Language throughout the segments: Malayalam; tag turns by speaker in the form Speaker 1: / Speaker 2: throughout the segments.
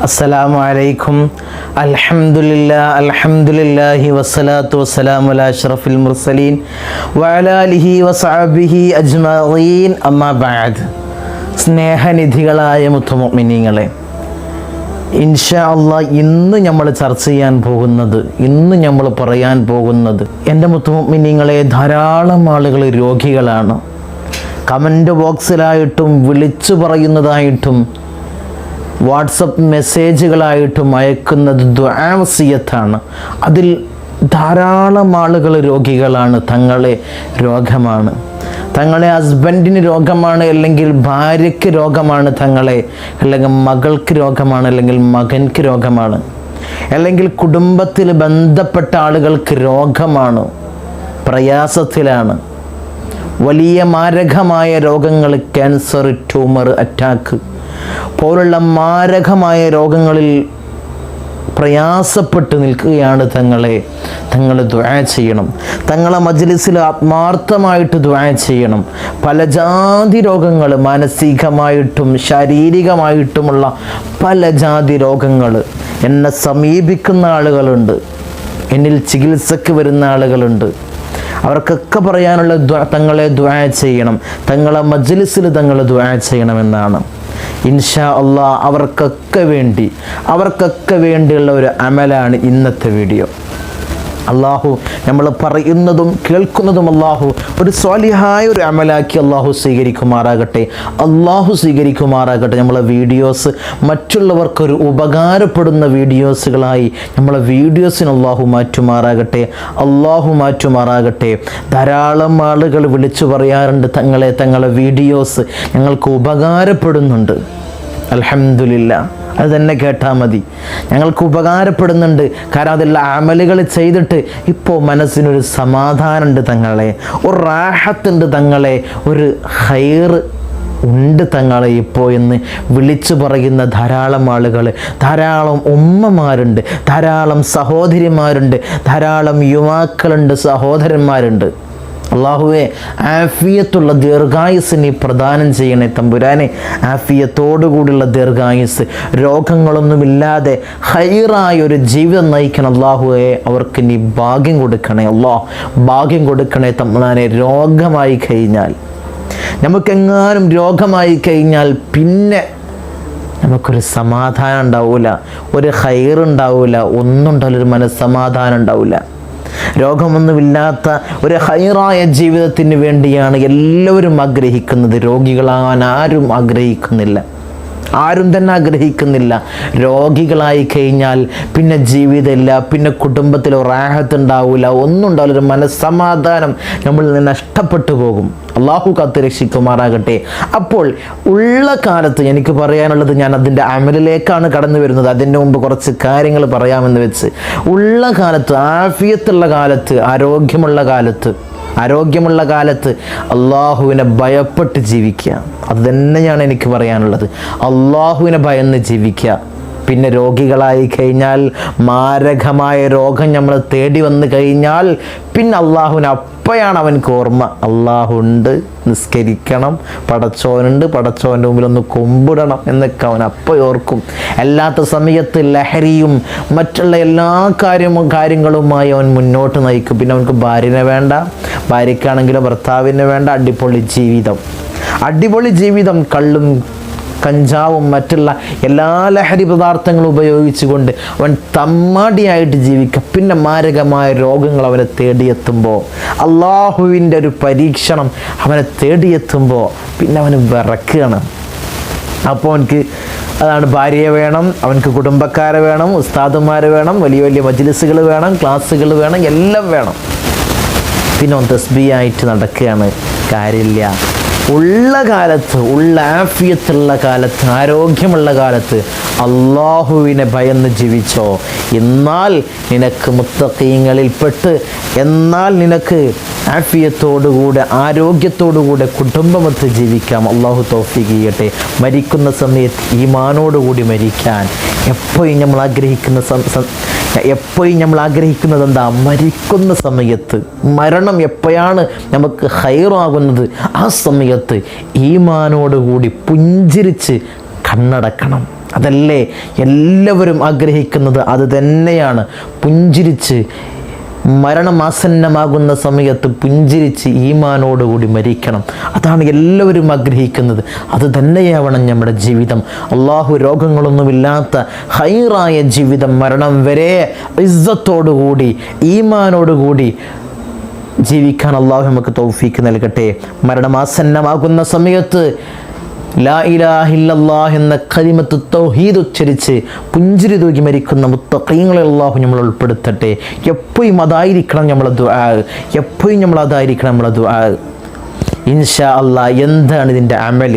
Speaker 1: അസ്സലാമു അലൈക്കും അൽഹംദുലില്ലാ അൽഹംദുലില്ലാഹി വസ്സലാത്തു വസ്സലാമു അലാ അഷ്റഫിൽ മുർസലീൻ വഅലാ വസാബിഹി അജ്മീൻ അമ്മാ ബഅദ്. സ്നേഹനിധികളായ മുത്തുമുഅ്മിനീങ്ങളെ ഇൻഷാ അള്ളാ ഇന്ന് നമ്മൾ ചർച്ച ചെയ്യാൻ പോകുന്നത് ഇന്ന് നമ്മൾ പറയാൻ പോകുന്നത് എന്റെ മുത്തുമുഅ്മിനീങ്ങളെ ധാരാളം ആളുകൾ രോഗികളാണ്. കമന്റ് ബോക്സിലായിട്ടും വിളിച്ചു പറയുന്നതായിട്ടും വാട്സപ്പ് മെസ്സേജുകളായിട്ടും അയക്കുന്നത് ദ്വാവസീയത്താണ്. അതിൽ ധാരാളം ആളുകൾ രോഗികളാണ്. തങ്ങളെ രോഗമാണ്. തങ്ങളെ ഹസ്ബൻഡിന് രോഗമാണ് അല്ലെങ്കിൽ ഭാര്യയ്ക്ക് രോഗമാണ് തങ്ങളെ അല്ലെങ്കിൽ മകൾക്ക് രോഗമാണ് അല്ലെങ്കിൽ മകൻക്ക് രോഗമാണ് അല്ലെങ്കിൽ കുടുംബത്തിൽ ബന്ധപ്പെട്ട ആളുകൾക്ക് രോഗമാണ് പ്രയാസത്തിലാണ്. വലിയ മാരകമായ രോഗങ്ങൾ ക്യാൻസർ ട്യൂമർ അറ്റാക്ക് പോലുള്ള മാരകമായ രോഗങ്ങളിൽ പ്രയാസപ്പെട്ട് നിൽക്കുകയാണ് തങ്ങളെ. തങ്ങൾ ദ്വാ ചെയ്യണം. തങ്ങളെ മജ്ലിസിൽ ആത്മാർത്ഥമായിട്ട് ദ്വാ ചെയ്യണം. പല ജാതി രോഗങ്ങൾ മാനസികമായിട്ടും ശാരീരികമായിട്ടുമുള്ള പല ജാതി രോഗങ്ങൾ. എന്നെ സമീപിക്കുന്ന ആളുകളുണ്ട്. എന്നിൽ ചികിത്സക്ക് വരുന്ന ആളുകളുണ്ട്. അവർക്കൊക്കെ പറയാനുള്ള ദ്വാ തങ്ങളെ ദ്വാ ചെയ്യണം. തങ്ങളെ മജ്ലിസിൽ തങ്ങൾ ദ്വാ ചെയ്യണമെന്നാണ്. ഇൻഷാ അള്ളാ അവർക്കൊക്കെ വേണ്ടി അവർക്കൊക്കെ വേണ്ടിയുള്ള ഒരു അമലാണ് ഇന്നത്തെ വീഡിയോ. അള്ളാഹു നമ്മൾ പറയുന്നതും കേൾക്കുന്നതും അള്ളാഹു ഒരു സ്വാലിഹായ ഒരു അമലാക്കി അള്ളാഹു സ്വീകരിക്കുമാറാകട്ടെ. അള്ളാഹു സ്വീകരിക്കുമാറാകട്ടെ. നമ്മളെ വീഡിയോസ് മറ്റുള്ളവർക്കൊരു ഉപകാരപ്പെടുന്ന വീഡിയോസുകളായി നമ്മളെ വീഡിയോസിന് അള്ളാഹു മാറ്റുമാറാകട്ടെ. അള്ളാഹു മാറ്റുമാറാകട്ടെ. ധാരാളം ആളുകൾ വിളിച്ചു പറയാറുണ്ട് തങ്ങളെ തങ്ങളെ വീഡിയോസ് ഞങ്ങൾക്ക് ഉപകാരപ്പെടുന്നുണ്ട്. അൽഹംദുലില്ല അത് തന്നെ കേട്ടാൽ മതി. ഞങ്ങൾക്ക് ഉപകാരപ്പെടുന്നുണ്ട്. കാരണം അതെല്ലാം അമലുകൾ ചെയ്തിട്ട് ഇപ്പോൾ മനസ്സിനൊരു സമാധാനമുണ്ട് തങ്ങളെ. ഒരു റാഹത്തുണ്ട് തങ്ങളെ. ഒരു ഹൈർ ഉണ്ട് തങ്ങളെ ഇപ്പോൾ എന്ന് വിളിച്ചു പറയുന്ന ധാരാളം ആളുകൾ. ധാരാളം ഉമ്മമാരുണ്ട്. ധാരാളം സഹോദരിമാരുണ്ട്. ധാരാളം യുവാക്കളുണ്ട് സഹോദരന്മാരുണ്ട്. അള്ളാഹുവെ ആഫിയത്തുള്ള ദീർഘായുസ് നീ പ്രദാനം ചെയ്യണേ തമ്പുരാനെ. ആഫിയത്തോടുകൂടിയുള്ള ദീർഘായുസ് രോഗങ്ങളൊന്നുമില്ലാതെ ഹൈറായ ഒരു ജീവിതം നയിക്കണം അള്ളാഹുവെ അവർക്ക് നീ ഭാഗ്യം കൊടുക്കണേ. അള്ളാ ഭാഗ്യം കൊടുക്കണേ തമ്പുരാനെ രോഗമായി കഴിഞ്ഞാൽ. നമുക്കെങ്ങാനും രോഗമായി കഴിഞ്ഞാൽ പിന്നെ നമുക്കൊരു സമാധാനം ഉണ്ടാവില്ല ഒരു ഹൈറുണ്ടാവില്ല ഒന്നും ഉണ്ടാവില്ല ഒരു മനസ്സമാധാനം ഉണ്ടാവില്ല രോഗമൊന്നുമില്ലാത്ത ഒരു ഹൈറായ ജീവിതത്തിന് വേണ്ടിയാണ് എല്ലാവരും ആഗ്രഹിക്കുന്നത്. രോഗികളാവാൻ ആരും ആഗ്രഹിക്കുന്നില്ല. ആരും തന്നെ ആഗ്രഹിക്കുന്നില്ല. രോഗികളായി കഴിഞ്ഞാൽ പിന്നെ ജീവിതമില്ല പിന്നെ കുടുംബത്തിൽ റാഹത്ത് ഉണ്ടാവില്ല ഒന്നും ഉണ്ടാവില്ല ഒരു മനസ്സമാധാനം നമ്മളിൽ നിന്ന് നഷ്ടപ്പെട്ടു പോകും. അള്ളാഹു കാത്ത് രക്ഷിക്കുമാറാകട്ടെ. അപ്പോൾ ഉള്ള കാലത്ത് എനിക്ക് പറയാനുള്ളത് ഞാൻ അതിന്റെ അമലിലേക്കാണ് കടന്നു വരുന്നത്. അതിന്റെ മുമ്പ് കുറച്ച് കാര്യങ്ങൾ പറയാമെന്ന് വെച്ച്. ഉള്ള കാലത്ത് ആഫിയത്തുള്ള കാലത്ത് ആരോഗ്യമുള്ള കാലത്ത് ആരോഗ്യമുള്ള കാലത്ത് അള്ളാഹുവിനെ ഭയപ്പെട്ട് ജീവിക്കുക. അത് തന്നെയാണ് എനിക്ക് പറയാനുള്ളത്. അള്ളാഹുവിനെ ഭയന്ന് ജീവിക്കുക. പിന്നെ രോഗികളായി കഴിഞ്ഞാൽ മാരകമായ രോഗം നമ്മൾ തേടി വന്നു കഴിഞ്ഞാൽ പിന്നെ അള്ളാഹുവിന് അപ്പോഴാണ് അവനക്ക് ഓർമ്മ. അള്ളാഹുണ്ട് നിസ്കരിക്കണം പടച്ചോനുണ്ട് പടച്ചോന്റെ മുമ്പിൽ ഒന്ന് കൊമ്പിടണം എന്നൊക്കെ അവൻ അപ്പോൾ ഓർക്കും. അല്ലാത്ത സമയത്ത് ലഹരിയും മറ്റുള്ള എല്ലാ കാര്യവും കാര്യങ്ങളുമായി അവൻ മുന്നോട്ട് നയിക്കും. പിന്നെ അവനക്ക് ഭാര്യനെ വേണ്ട ഭാര്യയ്ക്കാണെങ്കിലും ഭർത്താവിനെ വേണ്ട അടിപൊളി ജീവിതം. അടിപൊളി ജീവിതം കള്ളും കഞ്ചാവും മറ്റുള്ള എല്ലാ ലഹരി പദാർത്ഥങ്ങളും ഉപയോഗിച്ചുകൊണ്ട് അവൻ തമ്മാടിയായിട്ട് ജീവിക്കുക പിന്നെ മാരകമായ രോഗങ്ങൾ അവനെ തേടിയെത്തുമ്പോൾ അള്ളാഹുവിന്റെ ഒരു പരീക്ഷണം അവനെ തേടിയെത്തുമ്പോൾ പിന്നെ അവന് വിറക്കുകയാണ് അപ്പോൾ അവനക്ക് അതാണ് ഭാര്യയെ വേണം അവനക്ക് കുടുംബക്കാരെ വേണം ഉസ്താദുമാരെ വേണം വലിയ വലിയ മജ്ലിസുകൾ വേണം ക്ലാസ്സുകൾ വേണം എല്ലാം വേണം. പിന്നെ അവൻ തസ്ബി ആയിട്ട് നടക്കുകയാണ്. കാര്യമില്ല. ഉള്ള കാലത്ത് ഉള്ള ആഫിയത്തുള്ള കാലത്ത് ആരോഗ്യമുള്ള കാലത്ത് അള്ളാഹുവിനെ ഭയന്ന് ജീവിച്ചോ? എന്നാൽ നിനക്ക് മുത്തക്കീങ്ങളിൽപ്പെട്ട് എന്നാൽ നിനക്ക് ആഫിയത്തോടുകൂടെ ആരോഗ്യത്തോടുകൂടെ കുടുംബമൊത്ത് ജീവിക്കാം. അള്ളാഹു തോഫിക്ക് ചെയ്യട്ടെ. മരിക്കുന്ന സമയത്ത് ഈമാനോടുകൂടി മരിക്കാൻ. എപ്പോഴും നമ്മൾ ആഗ്രഹിക്കുന്ന എപ്പോഴും നമ്മൾ ആഗ്രഹിക്കുന്നത് എന്താ? മരിക്കുന്ന സമയത്ത് മരണം എപ്പോഴാണ് നമുക്ക് ഹൈറാകുന്നത്? ആ സമയത്ത് ഈമാനോടുകൂടി പുഞ്ചിരിച്ച് കണ്ണടക്കണം. അതല്ലേ എല്ലാവരും ആഗ്രഹിക്കുന്നത്? അത് തന്നെയാണ്. പുഞ്ചിരിച്ച് മരണമാസന്നമാകുന്ന സമയത്ത് പുഞ്ചിരിച്ച് ഈമാനോടുകൂടി മരിക്കണം. അതാണ് എല്ലാവരും ആഗ്രഹിക്കുന്നത്. അത് തന്നെയാവണം നമ്മുടെ ജീവിതം. അള്ളാഹു രോഗങ്ങളൊന്നുമില്ലാത്ത ഹൈറായ ജീവിതം മരണം വരെ ഇസ്സത്തോടുകൂടി ഈമാനോടുകൂടി ജീവിക്കാൻ അള്ളാഹു നമുക്ക് തൗഫീക്ക് നൽകട്ടെ. മരണമാസന്നമാകുന്ന സമയത്ത് ലാ എന്ന കരിമത്ത് തൗഹീദ് ഉച്ചരിച്ച് പുഞ്ചിരി തൂക്കി മരിക്കുന്ന മുത്തഖീങ്ങളെ അള്ളാഹു നമ്മൾ ഉൾപ്പെടുത്തട്ടെ. എപ്പോഴും അതായിരിക്കണം നമ്മളെ ദുആ എപ്പോഴും നമ്മൾ അതായിരിക്കണം നമ്മളെ ദുആ. ഇൻഷാ അള്ളാഹ് എന്താണ് ഇതിന്റെ അമൽ?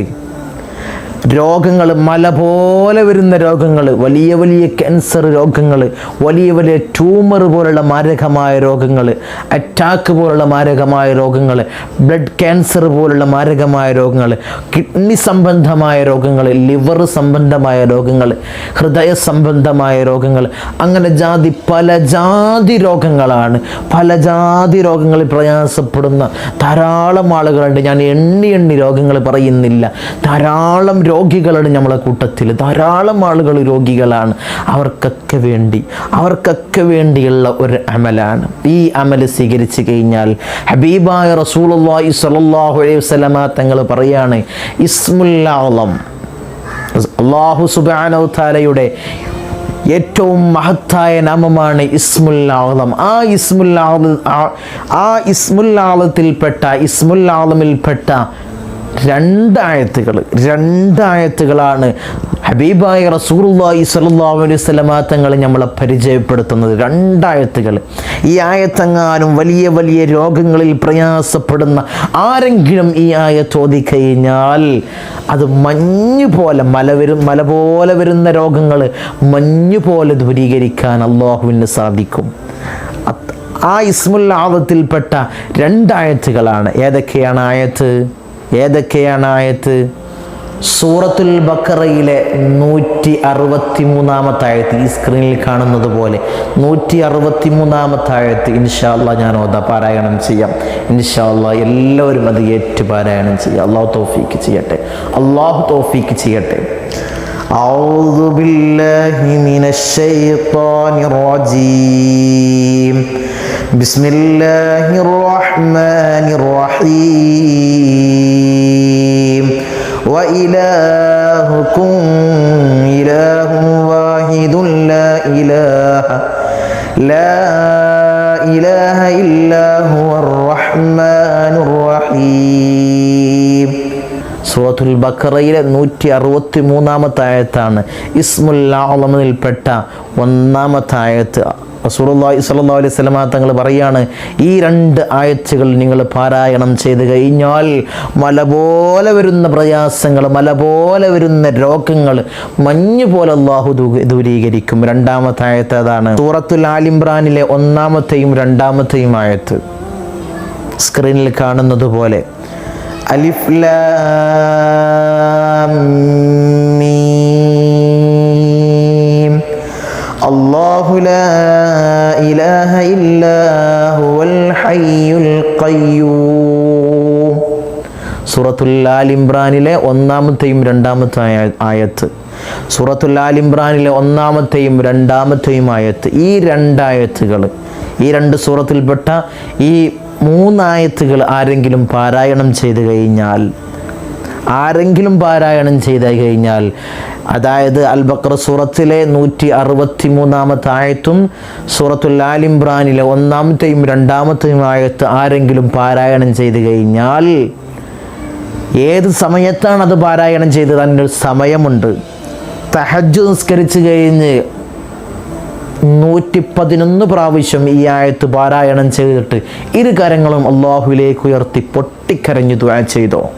Speaker 1: രോഗങ്ങൾ മല പോലെ വരുന്ന രോഗങ്ങൾ വലിയ വലിയ ക്യാൻസർ രോഗങ്ങൾ വലിയ വലിയ ട്യൂമർ പോലുള്ള മാരകമായ രോഗങ്ങൾ അറ്റാക്ക് പോലുള്ള മാരകമായ രോഗങ്ങൾ ബ്ലഡ് ക്യാൻസർ പോലുള്ള മാരകമായ രോഗങ്ങൾ കിഡ്നി സംബന്ധമായ രോഗങ്ങൾ ലിവർ സംബന്ധമായ രോഗങ്ങൾ ഹൃദയ സംബന്ധമായ രോഗങ്ങൾ അങ്ങനെ ജാതി പല ജാതി രോഗങ്ങളാണ്. പല ജാതി രോഗങ്ങളിൽ പ്രയാസപ്പെടുന്ന ധാരാളം ആളുകളുണ്ട്. ഞാൻ എണ്ണി എണ്ണി രോഗങ്ങൾ പറയുന്നില്ല. ധാരാളം രോഗികളുടെ നമ്മളെ കൂട്ടത്തിൽ. ധാരാളം ആളുകൾ രോഗികളാണ്. അവർക്കൊക്കെ വേണ്ടി അവർക്കൊക്കെ വേണ്ടിയുള്ള ഒരു അമലാണ്. ഈ അമൽ സ്വീകരിച്ചു കഴിഞ്ഞാൽ ഹബീബായ റസൂലുള്ളാഹി സ്വല്ലല്ലാഹു അലൈഹി തങ്ങൾ പറയാണ് ഇസ്മുല്ലാളം അള്ളാഹു സുബ്ഹാനഹു തആലയുടെ ഏറ്റവും മഹത്തായ നാമമാണ് ഇസ്മുല്ലാളം ആ ഇസ്മുല്ലാള ആ ഇസ്മുല്ലാളത്തിൽപ്പെട്ട ഇസ്മുല്ലാളമിൽപ്പെട്ട രണ്ടായത്തുകൾ രണ്ടായത്തുകളാണ് ഹബീബായ റസൂർല്ലാഹി സ്വല്ലല്ലാഹു അലൈഹി വസല്ലമ തങ്ങൾ നമ്മളെ പരിചയപ്പെടുത്തുന്നത്. രണ്ടായത്തുകൾ. ഈ ആയത്തെങ്ങാനും വലിയ വലിയ രോഗങ്ങളിൽ പ്രയാസപ്പെടുന്ന ആരെങ്കിലും ഈ ആയ ചോദിക്കഴിഞ്ഞാൽ അത് മഞ്ഞ് പോലെ മല വരും മല പോലെ വരുന്ന രോഗങ്ങൾ മഞ്ഞ് പോലെ ദൂരീകരിക്കാൻ അള്ളാഹുവിന് സാധിക്കും. ആ ഇസ്മുൽ രണ്ടായത്തുകളാണ്. ഏതൊക്കെയാണ് ആയത്ത്? ഏതൊക്കെയാണ് ആയത്ത് സൂറത്തുൽ ബക്കറയിലെ നൂറ്റി അറുപത്തി മൂന്നാമത്തെ ആയത്ത് ഈ സ്ക്രീനിൽ കാണുന്നത് പോലെ നൂറ്റി അറുപത്തി മൂന്നാമത്തെ ആയത്ത് ഇൻഷാല്ല ഞാൻ ഓത പാരായണം ചെയ്യാം ഇൻഷാല്ല എല്ലാവരും അത് ഏറ്റു പാരായണം ചെയ്യാം അള്ളാഹു തോഫീക്ക് ചെയ്യട്ടെ അള്ളാഹു തോഫീക്ക് ചെയ്യട്ടെ أعوذ بالله من الشيطان الرجيم بسم الله الرحمن الرحيم وإلهكم إله واحد لا إله لا إله إلا هو الرحمن الرحيم സൂറത്തുൽ ബക്കറയിലെ നൂറ്റി അറുപത്തി മൂന്നാമത്തെ ആയത്താണ് ഇസ്മുല്ലാളമിൽപ്പെട്ട ഒന്നാമത്തെ ആയത്ത് റസൂലുള്ളാഹി സ്വല്ലല്ലാഹു അലൈഹി വസല്ലമ തങ്ങൾ പറയാണ് ഈ രണ്ട് ആഴ്ചകൾ നിങ്ങൾ പാരായണം ചെയ്ത് കഴിഞ്ഞാൽ മല പോലെ വരുന്ന പ്രയാസങ്ങൾ മല പോലെ വരുന്ന രോഗങ്ങൾ മഞ്ഞ് പോലെ അള്ളാഹു ദൂരീകരിക്കും. രണ്ടാമത്തെ ആയത്ത് അതാണ്. സൂറത്തുൽ ആലിംബ്രാനിലെ ഒന്നാമത്തെയും രണ്ടാമത്തെയും ആയത്ത്. സ്ക്രീനിൽ കാണുന്നത് പോലെ അലിഫ് ഇലാഹ ഇല്ലാ ഹുവൽ ഹയ്യുൽ ഖയ്യൂം. സൂറത്തുൽ ആൽ ഇംറാനിലെ ഒന്നാമത്തെയും രണ്ടാമത്തെ ആയത്ത്. സൂറത്തുൽ ആൽ ഇംറാനിലെ ഒന്നാമത്തെയും രണ്ടാമത്തെയും ആയത്ത്. ഈ രണ്ടായത്തുകൾ ഈ രണ്ട് സൂറത്തിൽപ്പെട്ട ഈ മൂന്നായത്തുകൾ ആരെങ്കിലും പാരായണം ചെയ്തു കഴിഞ്ഞാൽ ആരെങ്കിലും പാരായണം ചെയ്തു കഴിഞ്ഞാൽ അതായത് അൽ ബക്ര സൂറത്തിലെ നൂറ്റി അറുപത്തി മൂന്നാമത്തെ ആയത്തും സൂറത്തുൽ ആലിംബ്രാനിലെ ഒന്നാമത്തെയും രണ്ടാമത്തെയും ആയത്ത് ആരെങ്കിലും പാരായണം ചെയ്ത് കഴിഞ്ഞാൽ ഏത് സമയത്താണ് അത് പാരായണം ചെയ്തത്? ഒരു സമയമുണ്ട്. തഹജ് നിസ്കരിച്ച് കഴിഞ്ഞ് നൂറ്റി പതിനൊന്ന് പ്രാവശ്യം ഈ ആയത്ത് പാരായണം ചെയ്തിട്ട് ഇരു കരങ്ങളും അള്ളാഹുവിലേക്ക് ഉയർത്തി പൊട്ടിക്കരഞ്ഞു ദ്വാ ചെയ്തോ.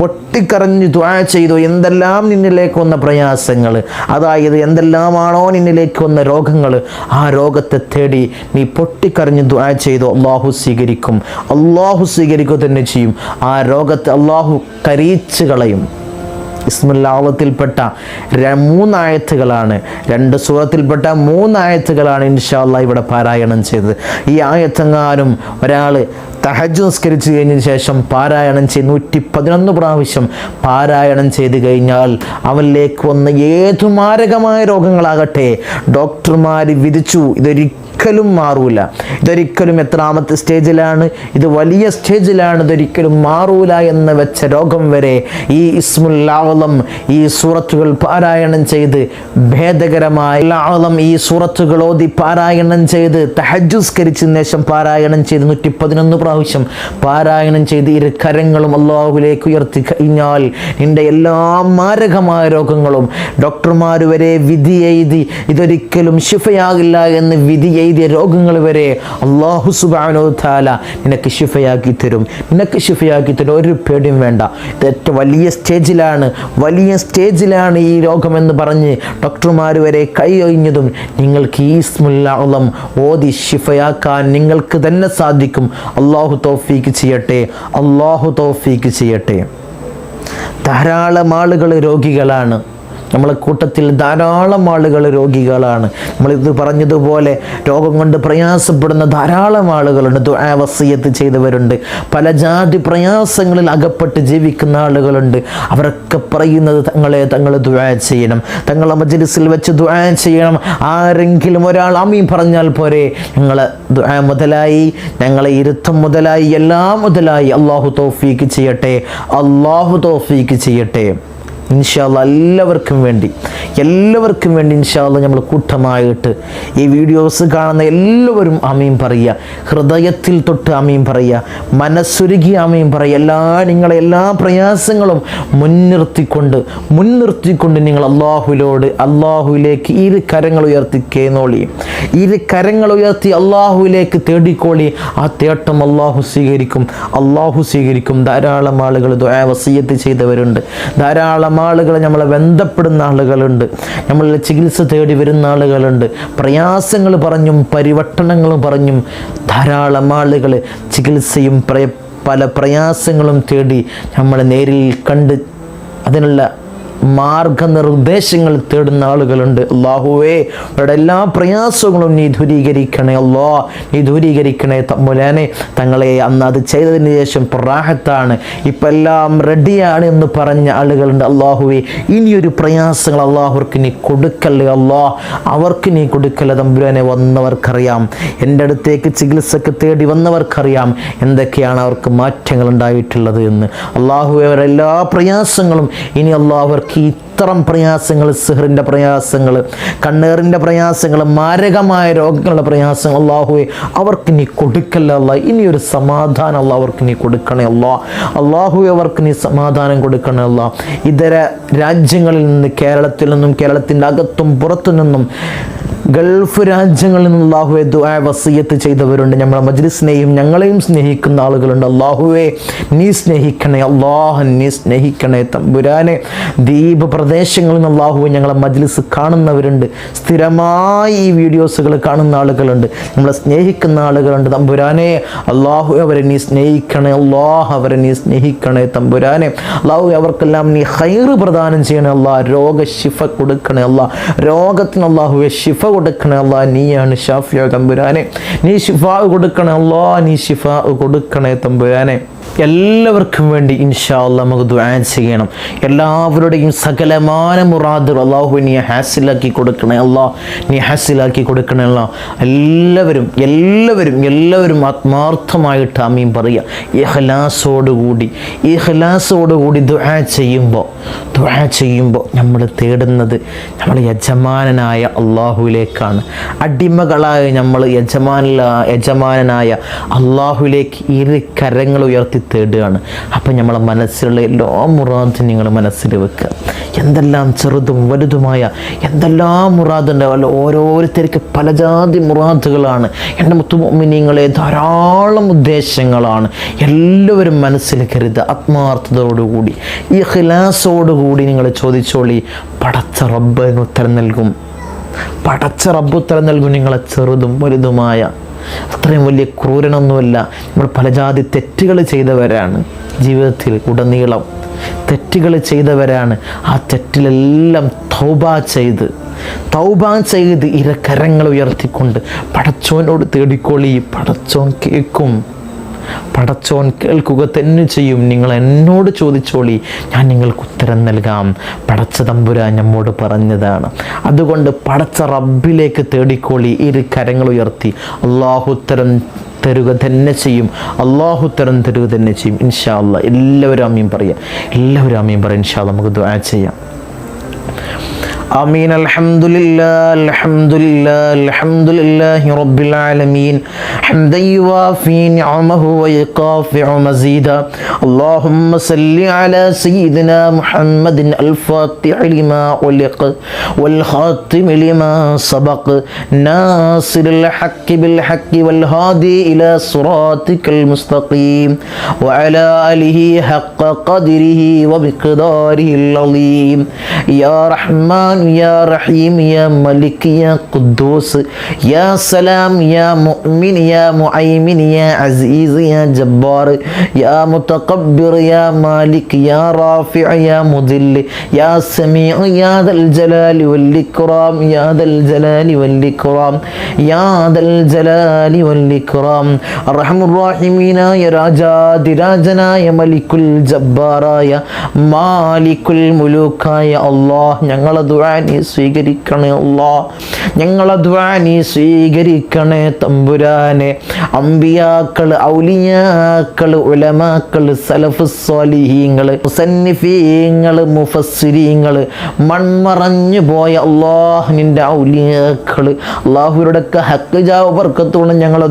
Speaker 1: പൊട്ടിക്കരഞ്ഞു ദ്വാ ചെയ്തോ. എന്തെല്ലാം നിന്നിലേക്ക് വന്ന പ്രയാസങ്ങൾ അതായത് എന്തെല്ലാമാണോ നിന്നിലേക്ക് വന്ന രോഗങ്ങൾ ആ രോഗത്തെ തേടി നീ പൊട്ടിക്കരഞ്ഞു ദ്വാ ചെയ്തോ. അള്ളാഹു സ്വീകരിക്കും. അള്ളാഹു സ്വീകരിക്കുക തന്നെ ചെയ്യും. ആ രോഗത്തെ അള്ളാഹു കരീച്ച് കളയും. ഇസ്മുല്ലാവത്തിൽപ്പെട്ട മൂന്നായത്തുകളാണ്. രണ്ട് സൂറത്തിൽപ്പെട്ട മൂന്നായത്തുകളാണ് ഇൻഷാല്ല ഇവിടെ പാരായണം ചെയ്തത്. ഈ ആയത്തങ്ങാനും ഒരാൾ തഹജ് നിസ്കരിച്ചു കഴിഞ്ഞതിന് ശേഷം പാരായണം ചെയ്ത് നൂറ്റി പതിനൊന്ന് പ്രാവശ്യം പാരായണം ചെയ്ത് കഴിഞ്ഞാൽ അവനിലേക്ക് വന്ന ഏതു മാരകമായ രോഗങ്ങളാകട്ടെ ഡോക്ടർമാർ വിധിച്ചു. ഇതൊരിക്കലും മാറൂല. ഇതൊരിക്കലും എത്രാമത്തെ സ്റ്റേജിലാണ്. ഇത് വലിയ സ്റ്റേജിലാണ്. ഇതൊരിക്കലും മാറൂല എന്ന് വെച്ച രോഗം വരെ ഈ ഇസ്മുല്ലാവളം ഈ സൂറത്തുകൾ പാരായണം ചെയ്ത് ഭേദകരമായ ലാവളം ഈ സൂറത്തുകൾ ഓതി പാരായണം ചെയ്ത് തഹജുസ്കരിച്ചതിന് ശേഷം പാരായണം ചെയ്ത് നൂറ്റി പതിനൊന്ന് പ്രാവശ്യം പാരായണം ചെയ്ത് ഇരു കരങ്ങളും അള്ളാഹുലേക്ക് ഉയർത്തി കഴിഞ്ഞാൽ നിന്റെ എല്ലാ മാരകമായ രോഗങ്ങളും ഡോക്ടർമാർ വരെ വിധി എഴുതി ഇതൊരിക്കലും ശിഫയാകില്ല എന്ന് വിധി എഴുതിയ രോഗങ്ങൾ വരെ അള്ളാഹു സുബാനോ താല നിനക്ക് ശിഫയാക്കി തരും. നിനക്ക് ശിഫയാക്കി തരും. ഒരു പേടിയും വേണ്ട. ഇത് ഏറ്റവും വലിയ സ്റ്റേജിലാണ്. വലിയ സ്റ്റേജിലാണ് ഈ രോഗമെന്ന് പറഞ്ഞ് ഡോക്ടർമാർ വരെ കൈ ഒഴിഞ്ഞതും നിങ്ങൾക്ക് ഈ സ്മുല്ലാളം ഓതി ശിഫയാക്കാൻ നിങ്ങൾക്ക് തന്നെ സാധിക്കും. അള്ളാഹു തോഫീക്ക് ചെയ്യട്ടെ. അള്ളാഹു തോഫീക്ക് ചെയ്യട്ടെ. ധാരാളം ആളുകൾ രോഗികളാണ്. നമ്മളെ കൂട്ടത്തിൽ ധാരാളം ആളുകൾ രോഗികളാണ്. നമ്മളിത് പറഞ്ഞതുപോലെ രോഗം കൊണ്ട് പ്രയാസപ്പെടുന്ന ധാരാളം ആളുകളുണ്ട്. ദുആ വസിയത്ത് ചെയ്തവരുണ്ട്. പല ജാതി പ്രയാസങ്ങളിൽ അകപ്പെട്ട് ജീവിക്കുന്ന ആളുകളുണ്ട്. അവരൊക്കെ പറയുന്നത് തങ്ങളെ തങ്ങൾ ദുആ ചെയ്യണം. തങ്ങളെ മജ്ലിസിൽ വെച്ച് ദുആ ചെയ്യണം. ആരെങ്കിലും ഒരാൾ അമീ പറഞ്ഞാൽ പോരെ. ഞങ്ങൾ ദുആ മുതലായി ഞങ്ങളെ ഇരുത്തം മുതലായി എല്ലാം മുതലായി അള്ളാഹു തോഫീക്ക് ചെയ്യട്ടെ. അള്ളാഹു തോഫീക്ക് ചെയ്യട്ടെ. ഇൻഷാല്ല എല്ലാവർക്കും വേണ്ടി എല്ലാവർക്കും വേണ്ടി ഇൻഷാല്ല നമ്മൾ കൂട്ടമായിട്ട് ഈ വീഡിയോസ് കാണുന്ന എല്ലാവരും അമ്മയും പറയുക. ഹൃദയത്തിൽ തൊട്ട് അമ്മയും പറയുക. മനസ്സുരുകി അമ്മയും പറയുക. എല്ലാ നിങ്ങളെ എല്ലാ പ്രയാസങ്ങളും മുൻനിർത്തിക്കൊണ്ട് മുൻനിർത്തിക്കൊണ്ട് നിങ്ങൾ അള്ളാഹുലോട് അള്ളാഹുവിലേക്ക് ഇരു കരങ്ങൾ ഉയർത്തി കേന്നോളി. ഇരു കരങ്ങൾ ഉയർത്തി അള്ളാഹുവിലേക്ക് തേടിക്കോളി. ആ തേട്ടം അള്ളാഹു സ്വീകരിക്കും. അള്ളാഹു സ്വീകരിക്കും. ധാരാളം ആളുകൾ വസിയത്ത് ചെയ്തവരുണ്ട്. ധാരാളം ആളുകൾ നമ്മളെ ബന്ധപ്പെടുന്ന ആളുകളുണ്ട്. നമ്മളെ ചികിത്സ തേടി വരുന്ന ആളുകളുണ്ട്. പ്രയാസങ്ങൾ പറഞ്ഞും പരിവർത്തനങ്ങളും പറഞ്ഞും ധാരാളം ആളുകൾ ചികിത്സയും പല പ്രയാസങ്ങളും തേടി നമ്മളെ നേരിൽ കണ്ട് അതിനുള്ള മാർഗനിർദ്ദേശങ്ങൾ തേടുന്ന ആളുകളുണ്ട്. അള്ളാഹുവേ അവരുടെ എല്ലാ പ്രയാസങ്ങളും നീ ദൂരീകരിക്കണേ. അല്ലോ നീ ദൂരീകരിക്കണേ തമ്മുലാനെ. തങ്ങളെ അന്ന് അത് ചെയ്തതിന് ശേഷം പ്രാഹത്താണ് ഇപ്പം എല്ലാം റെഡിയാണ് എന്ന് പറഞ്ഞ ആളുകളുണ്ട്. അള്ളാഹുവേ ഇനിയൊരു പ്രയാസങ്ങൾ അള്ളാഹുർക്ക് നീ കൊടുക്കല്ലേ? അല്ലോ അവർക്ക് നീ കൊടുക്കല്ലേ തമ്പുരാനെ വന്നവർക്കറിയാം. എന്റെ അടുത്തേക്ക് ചികിത്സക്ക് തേടി വന്നവർക്കറിയാം. എന്തൊക്കെയാണ് അവർക്ക് മാറ്റങ്ങൾ ഉണ്ടായിട്ടുള്ളത് എന്ന്. അള്ളാഹുവേ അവരെല്ലാ പ്രയാസങ്ങളും ഇനി അള്ളാഹുവർക്ക് ഇത്തരം പ്രയാസങ്ങൾ സിഹറിന്റെ പ്രയാസങ്ങൾ കണ്ണേറിന്റെ പ്രയാസങ്ങൾ മാരകമായ രോഗങ്ങളുടെ പ്രയാസങ്ങൾ അള്ളാഹുവെ അവർക്ക് നീ കൊടുക്കല്ല അല്ല? ഇനിയൊരു സമാധാനം അല്ല അവർക്ക് നീ കൊടുക്കണേ അല്ല. അള്ളാഹുവെ അവർക്ക് നീ സമാധാനം കൊടുക്കണേ അല്ല. ഇതര രാജ്യങ്ങളിൽ നിന്ന് കേരളത്തിൽ നിന്നും കേരളത്തിന്റെ അകത്തും പുറത്തു നിന്നും ഗൾഫ് രാജ്യങ്ങളിൽ നിന്ന് അള്ളാഹുവെ ദുആ വസീയത്ത് ചെയ്തവരുണ്ട്. നമ്മളെ മജ്ലിസിനെയും ഞങ്ങളെയും സ്നേഹിക്കുന്ന ആളുകളുണ്ട്. അള്ളാഹുവെ നീ സ്നേഹിക്കണേ അള്ളാഹ് നീ സ്നേഹിക്കണേ തമ്പുരാനെ. ദ്വീപ് പ്രദേശങ്ങളിൽ നിന്ന് അള്ളാഹുവെ ഞങ്ങളെ മജ്ലിസ് കാണുന്നവരുണ്ട്. സ്ഥിരമായി ഈ വീഡിയോസുകൾ കാണുന്ന ആളുകളുണ്ട്. നമ്മളെ സ്നേഹിക്കുന്ന ആളുകളുണ്ട്. തമ്പുരാനെ അള്ളാഹു അവരെ നീ സ്നേഹിക്കണേ അള്ളാഹ് അവരെ നീ സ്നേഹിക്കണേ തമ്പുരാനെ. അള്ളാഹു അവർക്കെല്ലാം നീ ഹൈറ് പ്രദാനം ചെയ്യണേ അള്ളാഹ്. രോഗശിഫ കൊടുക്കണേ അള്ളാഹ്. രോഗത്തിന് അള്ളാഹുവെ ശിഫ കൊടുക്കണേ അള്ളാ നീയാണ് ഷാഫിയ തമ്പുരാനെ. നീ ഷിഫാ കൊടുക്കണേ അള്ളാ നീ ഷിഫാ കൊടുക്കണേ തമ്പുരാനെ. എല്ലാവർക്കും വേണ്ടി ഇൻഷാ അല്ലാ നമുക്ക് ദുആ ചെയ്യണം. എല്ലാവരുടെയും സകലമാന മുറാദുകൾ അള്ളാഹു നീ ഹാസിലാക്കി കൊടുക്കണേ അല്ലാ. നീ ഹാസിലാക്കി കൊടുക്കണേ അല്ലാ. എല്ലാവരും എല്ലാവരും എല്ലാവരും ആത്മാർത്ഥമായിട്ട് അമീൻ പറയുക ഇഹ്ലാസോടുകൂടി ഇഹ്ലാസോടുകൂടി ദുആ ചെയ്യുമ്പോൾ ദുആ ചെയ്യുമ്പോൾ നമ്മൾ തേടുന്നത് നമ്മൾ യജമാനനായ അള്ളാഹുവിലേക്കാണ് അടിമകളായ നമ്മൾ യജമാന യജമാനനായ അള്ളാഹുവിലേക്ക് ഇരു കരങ്ങൾ ഉയർത്തി തേടുകയാണ്. അപ്പം നമ്മളെ മനസ്സിലുള്ള എല്ലാ മുറാദും നിങ്ങൾ മനസ്സിൽ വെക്കുക. എന്തെല്ലാം ചെറുതും വലുതുമായ എന്തെല്ലാം മുറാദുണ്ടാവല്ലോ ഓരോരുത്തർക്ക് പല ജാതി മുറാദുകളാണ്. എന്റെ മുത്തുമിനിങ്ങളെ ധാരാളം ഉദ്ദേശങ്ങളാണ്. എല്ലാവരും മനസ്സിൽ കരുതുക ആത്മാർത്ഥതയോടുകൂടി ഈ ഹിലാസോടുകൂടി നിങ്ങൾ ചോദിച്ചോളി പടച്ച റബ്ബ് എന്ന് ഉത്തരം നൽകും. പടച്ച റബ്ബ് ഉത്തരം നൽകും നിങ്ങളെ ചെറുതും വലുതുമായ അത്രയും വലിയ ക്രൂരനൊന്നുമല്ല. നമ്മൾ പല ജാതി തെറ്റുകൾ ചെയ്തവരാണ്. ജീവിതത്തിൽ ഉടനീളം തെറ്റുകൾ ചെയ്തവരാണ്. ആ തെറ്റിലെല്ലാം തൗബ ചെയ്ത് തൗബ ചെയ്ത് ഇരക്കരങ്ങൾ ഉയർത്തിക്കൊണ്ട് പടച്ചോനോട് തേടിക്കോളി പടച്ചോൻ കേൾക്കും. പടച്ചോൻ കേൾക്കുക തന്നെ ചെയ്യും. നിങ്ങൾ എന്നോട് ചോദിച്ചോളി. ഞാൻ നിങ്ങൾക്ക് ഉത്തരം നൽകാം. പടച്ച തമ്പുരാൻ നമ്മോട് പറഞ്ഞതാണ്. അതുകൊണ്ട് പടച്ച റബ്ബിലേക്ക് തേടിക്കോളി. ഇരു കരങ്ങൾ ഉയർത്തി. അള്ളാഹുത്തരം തരുക തന്നെ ചെയ്യും. അള്ളാഹു ഉത്തരം തരുക തന്നെ ചെയ്യും. ഇൻഷാ അല്ലാ എല്ലാവരും അമ്മയും പറയാം. എല്ലാവരും അമ്മയും പറയാം. ഇൻഷാ നമുക്ക് ദുആ ചെയ്യാം. آمين. الحمد لله الحمد لله الحمد لله رب العالمين. حمدا يوافي نعمه ويقافع مزيدا. اللهم صل على سيدنا محمد الفاتح لما علق والخاتم لما سبق. ناصر الحق بالحق والهادي إلى صراطك المستقيم. وعلى آله حق قدره وبقداره العظيم. يا رحمن റഹ്മാൻ യാ റഹീം യാ മലിക് യാ ഖുദ്ദൂസ് യാ സലാം യാ മുഅ്മിൻ യാ മുഅൈമിൻ യാ അസീസ് യാ ജബ്ബാർ യാ മുതഖബ്ബിർ യാ മാലിക് യാ റാഫിഅ യാ മുദിൽ യാ സമീഉ യാ ദൽ ജലാലി വൽ ഇക്റാം യാ ദൽ ജലാലി വൽ ഇക്റാം യാ ദൽ ജലാലി വൽ ഇക്റാം അർഹമുർ റഹീമീനായ രാജാതിരാജനായ മലിക്കുൽ ജബ്ബാറായ മാലിക്കുൽ മുലൂക്കായ അല്ലാഹ് ഞങ്ങളെ ദുആ നീ സ്വീകരിക്കണേ അള്ളാഹ് ഞങ്ങളെ അധ്വാനി സ്വീകരിക്കണേ തമ്പുരാനെ. അമ്പിയാക്കൾ ഔലിയാക്കൾ ഉലമാക്കൾ സലഫ് സ്വാലിഹീങ്ങൾ മുസന്നിഫീങ്ങൾ മുഫസ്സിരീങ്ങൾ മൺമറഞ്ഞു പോയ അള്ളാഹുനിന്റെ ഔലിയാക്കൾ അള്ളാഹുരുടെയൊക്കെ ഹക്ക് ജാവ് വർക്കത്തോളം ഞങ്ങളെ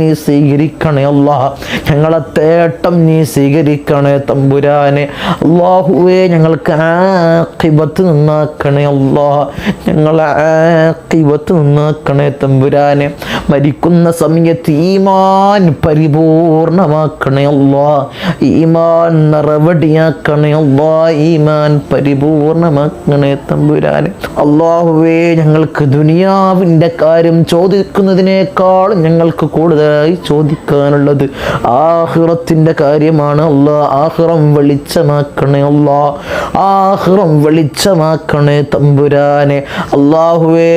Speaker 1: നീ സ്വീകരിക്കണേ അള്ളാഹ് ഞങ്ങളെ തേട്ടം നീ സ്വീകരിക്കണേ തമ്പുരാനെ. അള്ളാഹുവേ ഞങ്ങൾക്ക് ആഖിബത്ത് നിന്നാക്കണേ അള്ളാഹ് ഞങ്ങളെ ആക്കിവത്ത് നിന്നാക്കണേ തമ്പുരാനെ. മരിക്കുന്ന സമയത്ത് ഈമാൻ പരിപൂർണമാക്കണേ അള്ളാഹ്. ഈമാൻ നിറവടിയാക്കണേ അള്ളാഹ്. ഈമാൻ പരിപൂർണമാക്കണേ തമ്പുരാനെ. അള്ളാഹുവേ ഞങ്ങൾക്ക് ദുനിയാവിന്റെ കാര്യം ചോദിക്കുന്നതിനേക്കാൾ ഞങ്ങൾക്ക് കൂടുതലായി ചോദിക്കാനുള്ളത് ആഹുറത്തിന്റെ കാര്യമാണ് അള്ളാഹ്. ആഹുറം വെളിച്ചമാക്കണേ അള്ളാ ആഹുറം വെളിച്ചമാക്കണേ തമ്പുരാനെ അള്ളാഹുവേ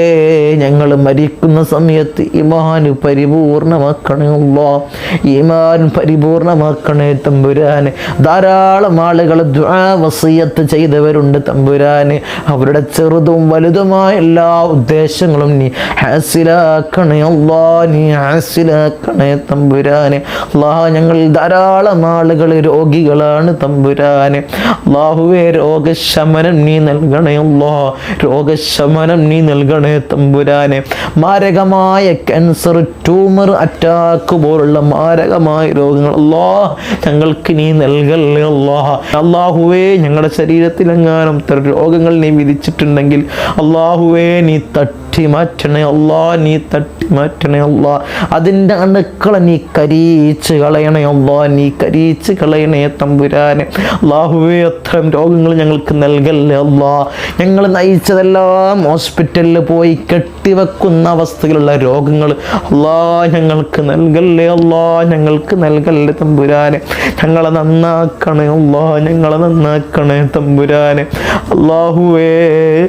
Speaker 1: ഞങ്ങൾ മരിക്കുന്ന സമയത്ത് ഇമാന് പരിപൂർണമാക്കണേ അള്ളാ. ഇമാൻ പരിപൂർണമാക്കണേ തമ്പുരാനെ. ധാരാളം ആളുകൾ വസീയത്ത് ചെയ്തവരുണ്ട് തമ്പുരാനെ. അവരുടെ ചെറുതും വലുതുമായ എല്ലാ ഉദ്ദേശങ്ങളും നീ ഹാസിലാക്കണേ അള്ളാ നീ ഹാസിലാക്കണേ തമ്പുരാനെ. അള്ളാ ഞങ്ങൾ ധാരാളം ആളുകൾ രോഗികളാണ് തമ്പുരാനെ. അള്ളാഹുവേ രോഗശമനം നീ നൽകണേ അള്ളാ. രോഗശമനം നീ നൽകണേ തമ്പുരാനെ. മാരകമായ ക്യാൻസർ ട്യൂമർ അറ്റാക്ക് പോലുള്ള മാരകമായ രോഗങ്ങൾ അല്ലാ ഞങ്ങൾക്ക് നീ നൽകല്ലേ അല്ലാഹ അള്ളാഹുവേ ഞങ്ങളുടെ ശരീരത്തിലെങ്ങാനും രോഗങ്ങൾ നീ വിധിച്ചിട്ടുണ്ടെങ്കിൽ അള്ളാഹുവേ നീ തട്ടി മാറ്റണേ അല്ലാ നീ തട്ടി മാറ്റണേ അല്ലാ. അതിന്റെ അണുക്കളെ നീ കരീച്ച് കളയണേ അല്ലാ നീ കരീച്ച് കളയണേ തമ്പുരാനെ. അള്ളാഹുവേ അത്തരം രോഗങ്ങൾ ഞങ്ങൾക്ക് നൽകല്ലേ അല്ലാ. ഞങ്ങൾ നയിച്ചതെല്ലാം ഹോസ്പിറ്റലിൽ പോയി കെട്ടിവെക്കുന്ന അവസ്ഥയിലുള്ള രോഗങ്ങൾ അല്ലാ ഞങ്ങൾക്ക് നൽകല്ലേ അല്ലാ ഞങ്ങൾക്ക് നൽകല്ലേ തമ്പുരാനെ. ഞങ്ങളെ നന്നാക്കണേ അല്ലാ ഞങ്ങളെ നന്നാക്കണേ തമ്പുരാനെ. അള്ളാഹുവേ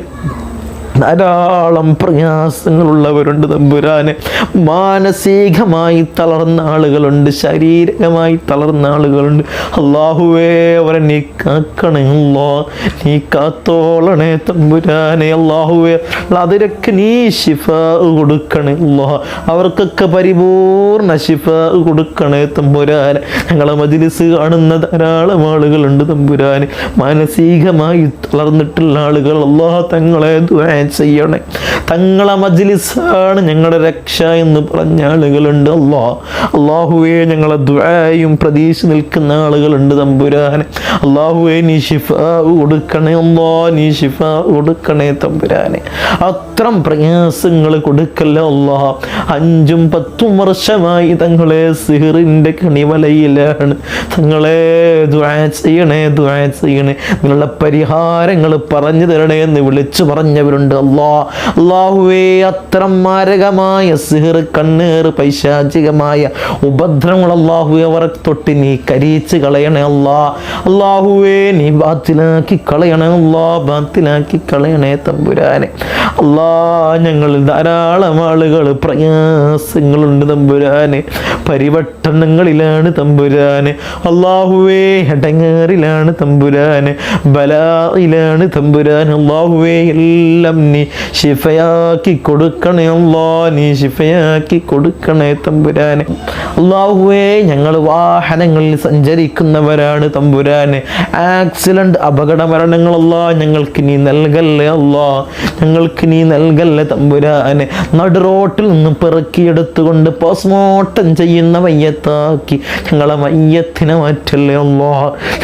Speaker 1: ധാരാളം പ്രയാസങ്ങളുള്ളവരുണ്ട് തമ്പുരാനെ. മാനസികമായി തളർന്ന ആളുകളുണ്ട് ശാരീരികമായി തളർന്ന ആളുകളുണ്ട്. അള്ളാഹുവേ അവരെ നീ കാക്കണേ അല്ലാ നീ കാത്തോളണേ തമ്പുരാനെ. അള്ളാഹുവേ അതിരൊക്കെ നീ ശിഫ കൊടുക്കണേ അല്ലാ അവർക്കൊക്കെ പരിപൂർണ ശിഫ കൊടുക്കണേ തമ്പുരാനെ. ഞങ്ങളെ മജിലിസ് കാണുന്ന ധാരാളം ആളുകളുണ്ട് തമ്പുരാനെ. മാനസികമായി തളർന്നിട്ടുള്ള ആളുകൾ അള്ളാഹ തങ്ങളെ ചെയ്യണേ. തങ്ങളെ മജ്ലിസാണ് ഞങ്ങളുടെ രക്ഷ എന്ന് പറഞ്ഞ ആളുകളുണ്ട്. അള്ളാഹ് അള്ളാഹുവേ ഞങ്ങളെ ദ്വായും പ്രതീക്ഷ നിൽക്കുന്ന ആളുകളുണ്ട് തമ്പുരാനെ. അള്ളാഹുവേ നീ ഷിഫ കൊടുക്കണേ. അള്ളാ നീ ഷിഫ കൊടുക്കണേ തമ്പുരാനെ. അത്രം പ്രയാസങ്ങൾ കൊടുക്കല്ല അള്ളാഹ അഞ്ചും പത്തും വർഷമായി തങ്ങളെ സിഹറിന്റെ കണിവലയിലാണ്. തങ്ങളെ ദ്വാ ചെയ്യണേ ദ്വാ ചെയ്യണേ. നിങ്ങളുടെ പരിഹാരങ്ങൾ പറഞ്ഞു തരണേ എന്ന് വിളിച്ചു പറഞ്ഞവരുണ്ട് അല്ലാ അള്ളാഹുവേ അത്ര മാരകമായ സിഹർ കണ്ണേർ പൈശാചികമായ ഉപദ്രവങ്ങൾ അള്ളാഹുവെ അവർ തൊട്ട് നീ കരീച്ച് കളയണേ അല്ലാ അള്ളാഹുവേ നീ ബാത്തിലാക്കി കളയണേ അല്ലാ ബാത്തിലാക്കി കളയണേ തമ്പുരാനെ. അല്ലാ ഞങ്ങൾ ധാരാളം ആളുകൾ പ്രയാസങ്ങളുണ്ട് തമ്പുരാനെ. പരിവട്ടണങ്ങളിലാണ് തമ്പുരാന്. അള്ളാഹുവേ ഇടങ്ങേറിലാണ് തമ്പുരാന്. ബലായിലാണ് തമ്പുരാൻ അള്ളാഹുവേ എല്ലാം നീ ശിഫയാക്കി കൊടുക്കണേ അല്ലോ നീ ശിഫയാക്കി കൊടുക്കണേ തമ്പുരാനെ. അള്ളാഹുവേ ഞങ്ങൾ വാഹനങ്ങളിൽ സഞ്ചരിക്കുന്നവരാണ് തമ്പുരാനെ. ആക്സിഡന്റ് അപകട മരണങ്ങളല്ലോ ഞങ്ങൾക്ക് നീ നൽകല്ലേ അല്ലോ ഞങ്ങൾക്ക് നീ നൽകല്ലേ തമ്പുരാനെ. നടു റോട്ടിൽ നിന്ന് പിറക്കിയെടുത്തുകൊണ്ട് പോസ്റ്റ്മോർട്ടം ചെയ്യുന്ന മയ്യത്താക്കി ഞങ്ങളെ മയ്യത്തിനെ മാറ്റല്ലേ അല്ലോ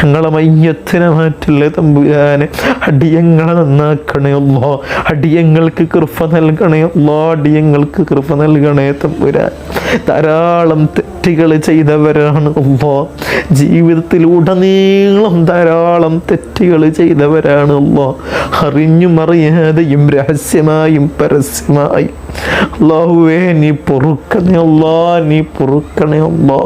Speaker 1: ഞങ്ങളെ മയ്യത്തിനെ മാറ്റല്ലേ തമ്പുരാനെ. അടിയങ്ങളെ നന്നാക്കണേ അല്ലോ അടിയങ്ങൾക്ക് കൃപ നൽകണേ. അല്ലോ അടിയങ്ങൾക്ക് കൃപ നൽകണേ തമ്പുരാൻ. ധാരാളം തെറ്റുകൾ ചെയ്തവരാണ് അല്ലോ ജീവിതത്തിൽ ഉടനീളം ധാരാളം തെറ്റുകൾ ചെയ്തവരാണ് അല്ലോ അറിഞ്ഞും അറിയാതെയും രഹസ്യമായും പരസ്യമായും. അള്ളാഹുവേ നീ പൊറുക്കണേ അല്ലാ നീ പൊറുക്കണേ അല്ലാ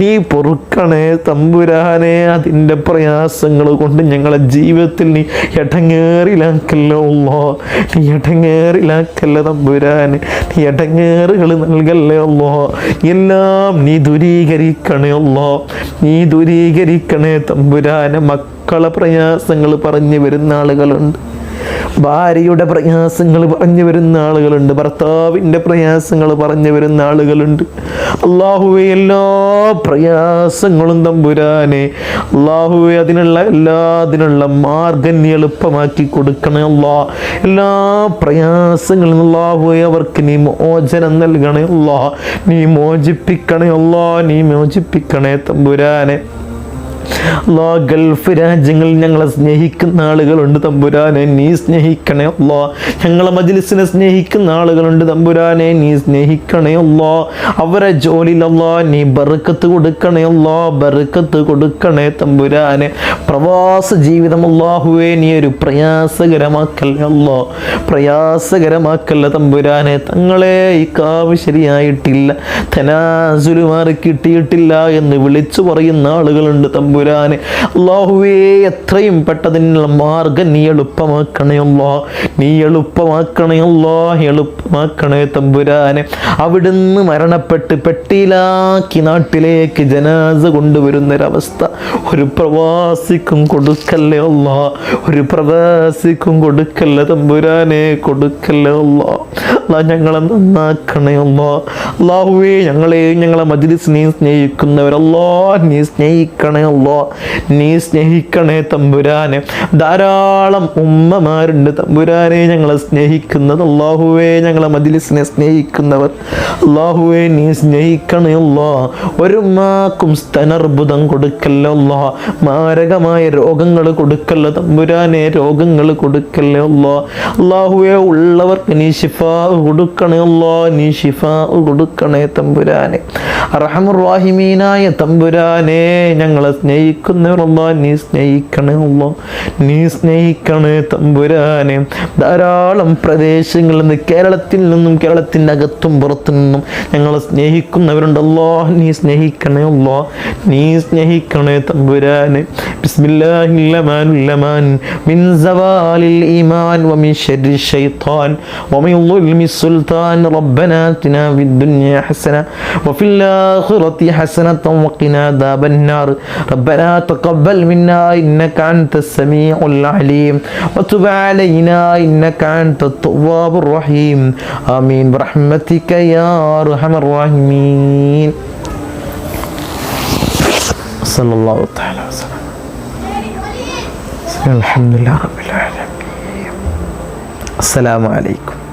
Speaker 1: നീ പൊറുക്കണേ തമ്പുരാനെ അതിന്റെ പ്രയാസങ്ങൾ കൊണ്ട് ഞങ്ങളെ ജീവിതത്തിൽ നീ എടങ്ങേറിലാക്കല്ലോ ഉള്ളോ? നീ എടങ്ങേറിലാക്കല്ല തമ്പുരാനെ? നീ എടങ്ങേറുകൾ നൽകല്ലേ ഉള്ളോ? എല്ലാം നീ ദുരീകരിക്കണേ ഉള്ളോ? നീ ദുരീകരിക്കണേ തമ്പുരാനെ. മക്കളെ പ്രയാസങ്ങൾ പറഞ്ഞു വരുന്ന ആളുകളുണ്ട്. ഭാര്യയുടെ പ്രയാസങ്ങൾ പറഞ്ഞു വരുന്ന ആളുകളുണ്ട്. ഭർത്താവിന്റെ പ്രയാസങ്ങൾ പറഞ്ഞു വരുന്ന ആളുകളുണ്ട്. അള്ളാഹുവെ എല്ലാ പ്രയാസങ്ങളും തമ്പുരാനെ അള്ളാഹുവെ അതിനുള്ള എല്ലാ അതിനുള്ള മാർഗം എളുപ്പമാക്കി കൊടുക്കണേ അള്ളാ. എല്ലാ പ്രയാസങ്ങളും അള്ളാഹുവെ അവർക്ക് നീ മോചനം നൽകണേ അള്ളാ. നീ മോചിപ്പിക്കണേ അള്ളാ നീ മോചിപ്പിക്കണേ തമ്പുരാനെ. അല്ലാ ഗൾഫ് രാജ്യങ്ങളിൽ ഞങ്ങളെ സ്നേഹിക്കുന്ന ആളുകളുണ്ട് തമ്പുരാനെ നീ സ്നേഹിക്കണേ അല്ലാ. ഞങ്ങളെ മജ്ലിസിനെ സ്നേഹിക്കുന്ന ആളുകളുണ്ട് തമ്പുരാനെ നീ സ്നേഹിക്കണേ അല്ലാ. അവരെ ജോലിയിൽ അല്ലാ നീ ബറുക്കത്ത് കൊടുക്കണേ അല്ലാ. ബറുക്കത്ത് കൊടുക്കണേ തമ്പുരാനെ. പ്രവാസ ജീവിതം അല്ലാഹുവേ നീ ഒരു പ്രയാസകരമാക്കല്ലേ അല്ലാ. പ്രയാസകരമാക്കല്ല തമ്പുരാനെ. തങ്ങളെ ഈ കാവ് ശരിയായിട്ടില്ല തനാസുൽ കിട്ടിയിട്ടില്ല എന്ന് വിളിച്ചു പറയുന്ന ആളുകളുണ്ട് തമ്പുരാനെ അള്ളാഹുവേ എത്രയും പെട്ടതിനുള്ള മാർഗം നീ എളുപ്പമാക്കണയല്ലോ നീ എളുപ്പമാക്കണയല്ലോ എളുപ്പമാക്കണേ തമ്പുരാനെ അവിടുന്ന് മരണപ്പെട്ട് പെട്ടിയിലാക്കി നാട്ടിലേക്ക് ജനാസ കൊണ്ടുവരുന്നൊരവസ്ഥ. ഒരു പ്രവാസിക്കും കൊടുക്കല്ലേ അല്ലോ. ഒരു പ്രവാസിക്കും കൊടുക്കല്ല തമ്പുരാനെ കൊടുക്കല്ലേ അല്ലോ. അല്ലാ ഞങ്ങളെ നന്നാക്കണേ അല്ലോ അള്ളാഹുവേ ഞങ്ങളെയും ഞങ്ങളെ മജ്ലിസിനെയും സ്നേഹിക്കുന്നവരല്ലോ നീ സ്നേഹിക്കണേ അല്ലോ നീ സ്നേഹിക്കണേ തമ്പുരാനെ. ധാരാളം ഉമ്മമാരുണ്ട് തമ്പുരാനെ ഞങ്ങളെ സ്നേഹിക്കുന്നത്. അള്ളാഹുവേ ഞങ്ങളെ മജ്ലിസിനെ സ്നേഹിക്കുന്നവർ അള്ളാഹുവേ നീ സ്നേഹിക്കണേ അല്ലോ ഒരു മാക്കും സ്തനർബുദം കൊടുക്കല്ലോ അല്ലോ മാരകമായ രോഗങ്ങൾ കൊടുക്കല്ലോ തമ്പുരാനെ രോഗങ്ങൾ കൊടുക്കല്ലോ അല്ലോ അള്ളാഹുവേ ഉള്ളവർക്ക് നീ ഷിഫ കൊടുക്കണേ അല്ലോ നീ ഷിഫ കൊടുക്കണേ തമ്പുരാനെ. റഹമുറാഹിമീനായ തമ്പുരാനെ ഞങ്ങളെ സ്നേഹിക്കുന്നവരല്ലോ നീ സ്നേഹിക്കണേ അല്ലോ നീ സ്നേഹിക്കണേ തമ്പുരാനെ. ധാരാളം പ്രദേശങ്ങളിൽ നിന്ന് കേരളത്തിൽ നിന്നും കേരളത്തിന്റെ അകത്തും പുറത്തു നിന്നും ഞങ്ങളെ സ്നേഹിക്കുന്നവരുണ്ടല്ലോ നീ സ്നേഹിക്കണേ അല്ലോ നീ സ്നേഹിക്കണേ തമ്പുരാനെ. ബിസ്മില്ലാഹില്ലമാൻ മിൻ സവാലിൽ ഈമാൻ വമിൻ ശരി ഷൈത്താൻ വമിൻ السلطان ربنا آتنا في الدنيا حسنة وفي الآخرة حسنة وقنا عذاب النار. ربنا تقبل منا إنك أنت السميع العليم. وتب علينا إنك أنت التواب الرحيم. آمين. برحمتك يا أرحم الراحمين. صلى الله تعالى وسلم. الحمد لله رب العالمين. السلام عليكم.